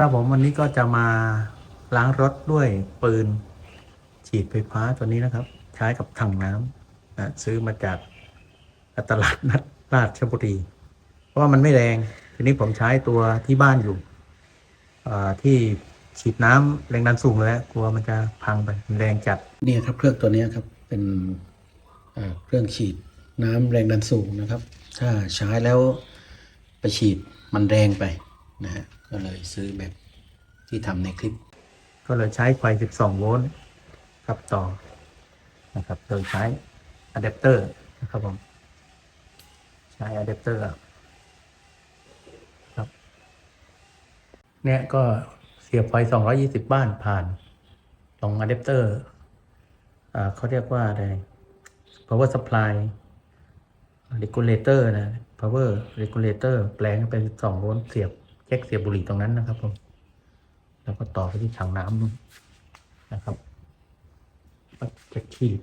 ครับผมวันนี้ก็จะมาล้างรถด้วยปืน ฉีดไฟฟ้าตัวนี้นะครับ ใช้กับถังน้ำนะซื้อมาจากตลาดนัดราชบุรี เพราะว่ามันไม่แรง ทีนี้ผมใช้ตัวที่บ้านอยู่อ่าที่ฉีดน้ำแรงดันสูงเลยกลัวมันจะพังไปมันแรงจัดเนี่ยครับ เครื่องตัวนี้ครับเป็นอ่าเครื่องฉีดน้ำแรงดันสูงนะครับ ถ้าใช้แล้วไปฉีดมันแรงไปนะฮะ ก็เลยซื้อแบบที่ทำในคลิป ก็เลยใช้ไฟ 12 โวลต์ครับต่อนะครับ โดยใช้อะแดปเตอร์นะครับผม ใช้อะแดปเตอร์ครับ เนี่ยก็เสียบไฟ 220 บ้านผ่านตรงอะแดปเตอร์อ่าเขาเรียกว่าอะไร power supply regulator นะ power regulator แปลงเป็น 2 โวลต์เสียบ แจ็คเสียบบุหรี่ตรงนั้นนะครับผมแล้วก็ต่อไปที่ถังน้ำนู่นนะครับก็จะฉีด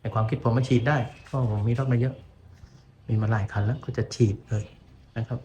ในความคิดผมมาฉีดได้เพราะผมมีรถมาเยอะ มีมาหลายคันแล้วก็จะฉีดเลยนะครับ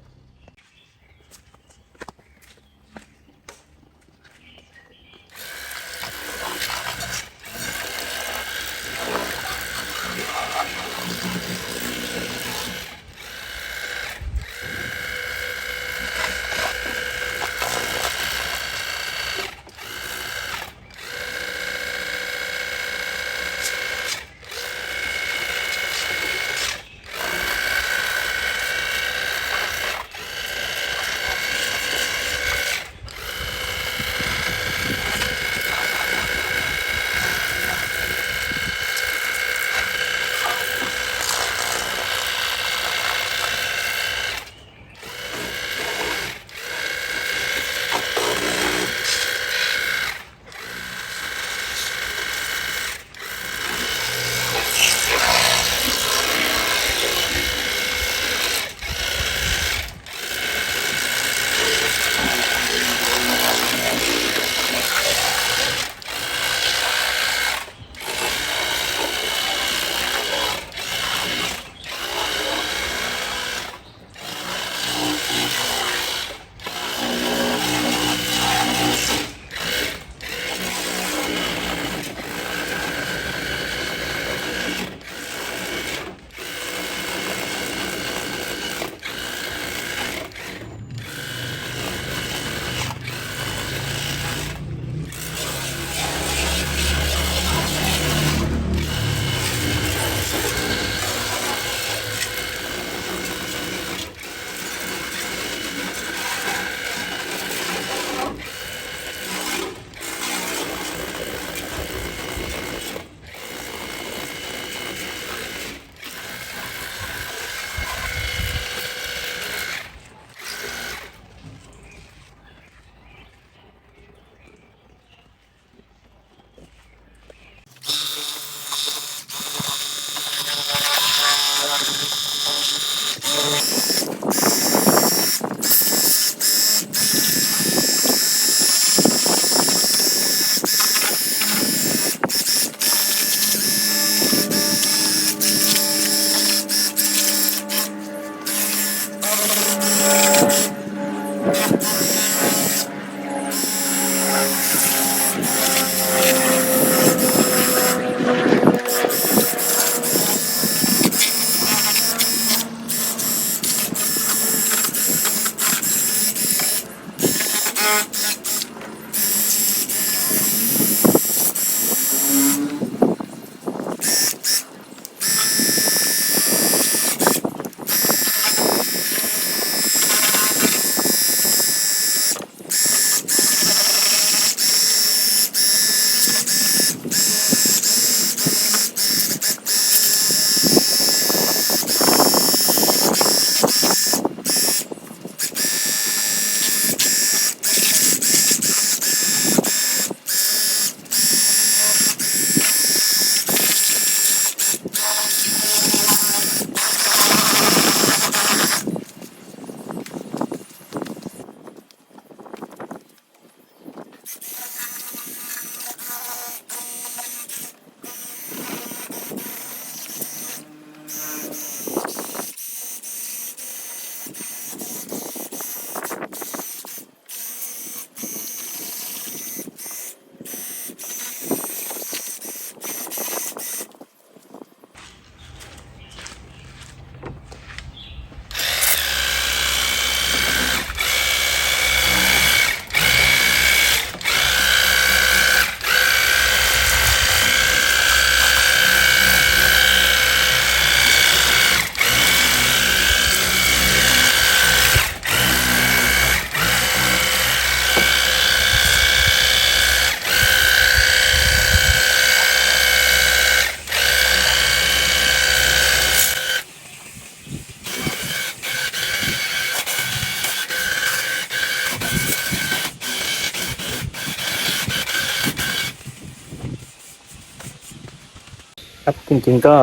ครับจริงๆก็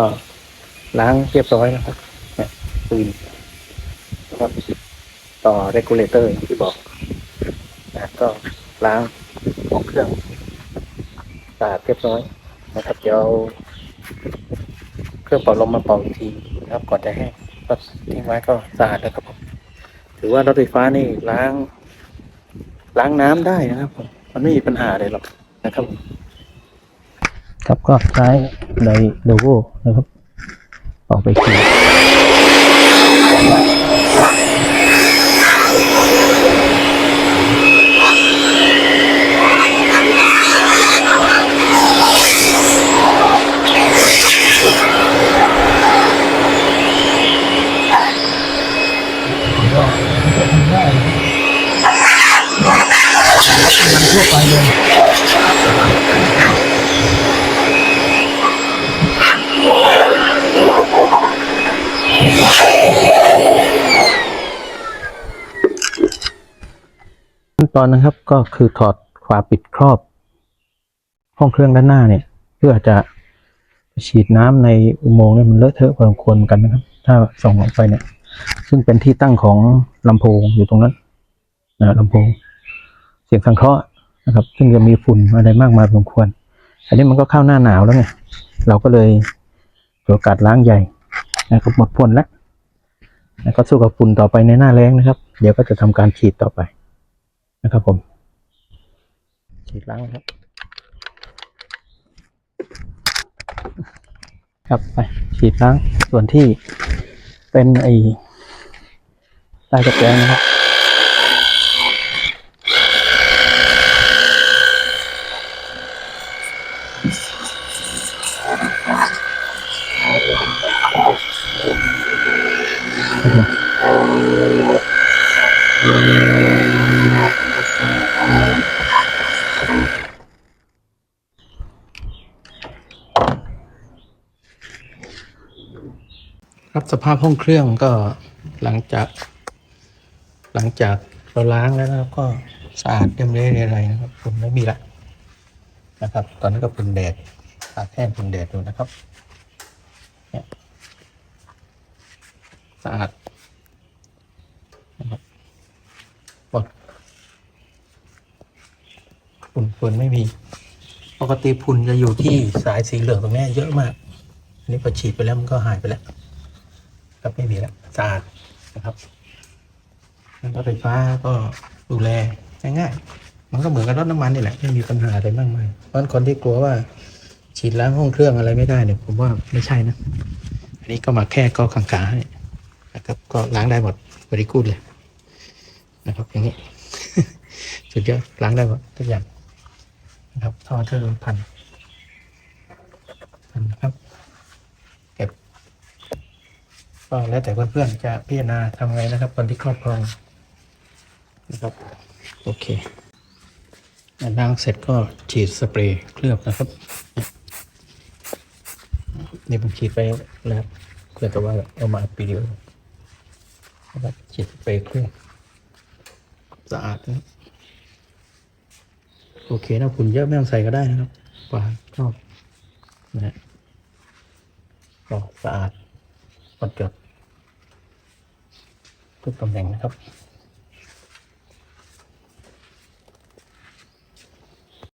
ล้างเรียบร้อยนะครับเนี่ยปืนครับต่อ regulator อย่างที่บอกนะก็ล้างของเครื่องสะอาดเรียบร้อยนะครับเดี๋ยวเครื่องเป่าลมมาเป่าอีกทีนะครับ ก่อนจะแห้งก็ทิ้งไว้ก็สะอาดแล้วครับผมถือว่ารถไฟฟ้านี่ล้าง ล้างน้ำได้นะครับผมมันไม่มีปัญหาเลยหรอกนะครับผม ครับก็ใช้ในโลโก้นะครับ ออกไปขี่ทั่วไปเลย ขั้นตอนนะครับก็คือถอดฝาปิดครอบ ห้องเครื่องด้านหน้าเนี่ย เพื่อจะฉีดน้ำในอุโมงค์เนี่ยมันเลอะเทอะพอสมควรกันนะครับ ถ้าส่องลงไปเนี่ย ซึ่งเป็นที่ตั้งของลำโพงอยู่ตรงนั้นนะลำโพงเสียงสังเคราะห์นะครับ ซึ่งจะมีฝุ่นอะไรมากมายพอสมควร อันนี้มันก็เข้าหน้าหนาวแล้วไงเราก็เลยโอกาสล้างใหญ่ นะครับหมดพ่นแล้วแล้วก็สู้กับฝุ่นต่อไปในหน้าแรงนะครับ เดี๋ยวก็จะทำการฉีดต่อไปนะครับผม ฉีดล้างนะครับ ครับไปฉีดล้างส่วนที่เป็นไอ้ใต้ตะแกรงนะครับ ครับสภาพห้องเครื่องก็หลังจาก หลังจากเราล้างแล้วนะครับก็สะอาดเรียบร้อยอะไรนะครับฝุ่นไม่มีละนะครับ ตอนนี้ก็เป็นแดดตากแห้งเป็นแดดดูนะครับสะอาดนะครับหมด ฝุ่นฝุ่นไม่มี ปกติฝุ่นจะอยู่ที่สายสีเหลืองตรงนี้เยอะมากอันนี้พอฉีดไปแล้วมันก็หายไปแล้วครับไม่มีแล้วสะอาดนะครับรถไฟฟ้าก็ดูแลง่ายๆมันก็เหมือนกับรถน้ำมันนี่แหละไม่มีปัญหาอะไรมากมายเพราะฉะนั้นคนที่กลัวว่าฉีดล้างห้องเครื่องอะไรไม่ได้เนี่ยผมว่าไม่ใช่นะ อันนี้ก็มาแค่ก็ขังขาให้นะครับก็ล้างได้หมดบริกูดเลยนะครับอย่างนี้ สุดยอดล้างได้หมดทุกอย่าง นะครับท่อเทอร์พันพันครับ เก็บ ก็แล้วแต่เพื่อนๆจะพิจารณาทำไงนะครับคนที่ครอบครองนะครับ โอเคล้างเสร็จก็ฉีดสเปรย์เคลือบนะครับนี่ผมฉีดไปแล้วเพื่อแต่ว่าเอามาปีเดียวนะครับฉีดสเปรย์เคลือบสะอาดนะ โอเคนะฝุ่นเยอะไม่ต้องใส่ก็ได้นะครับปาครอบนะฮะสะอาดหมดจดทุกตำแหน่งนะครับ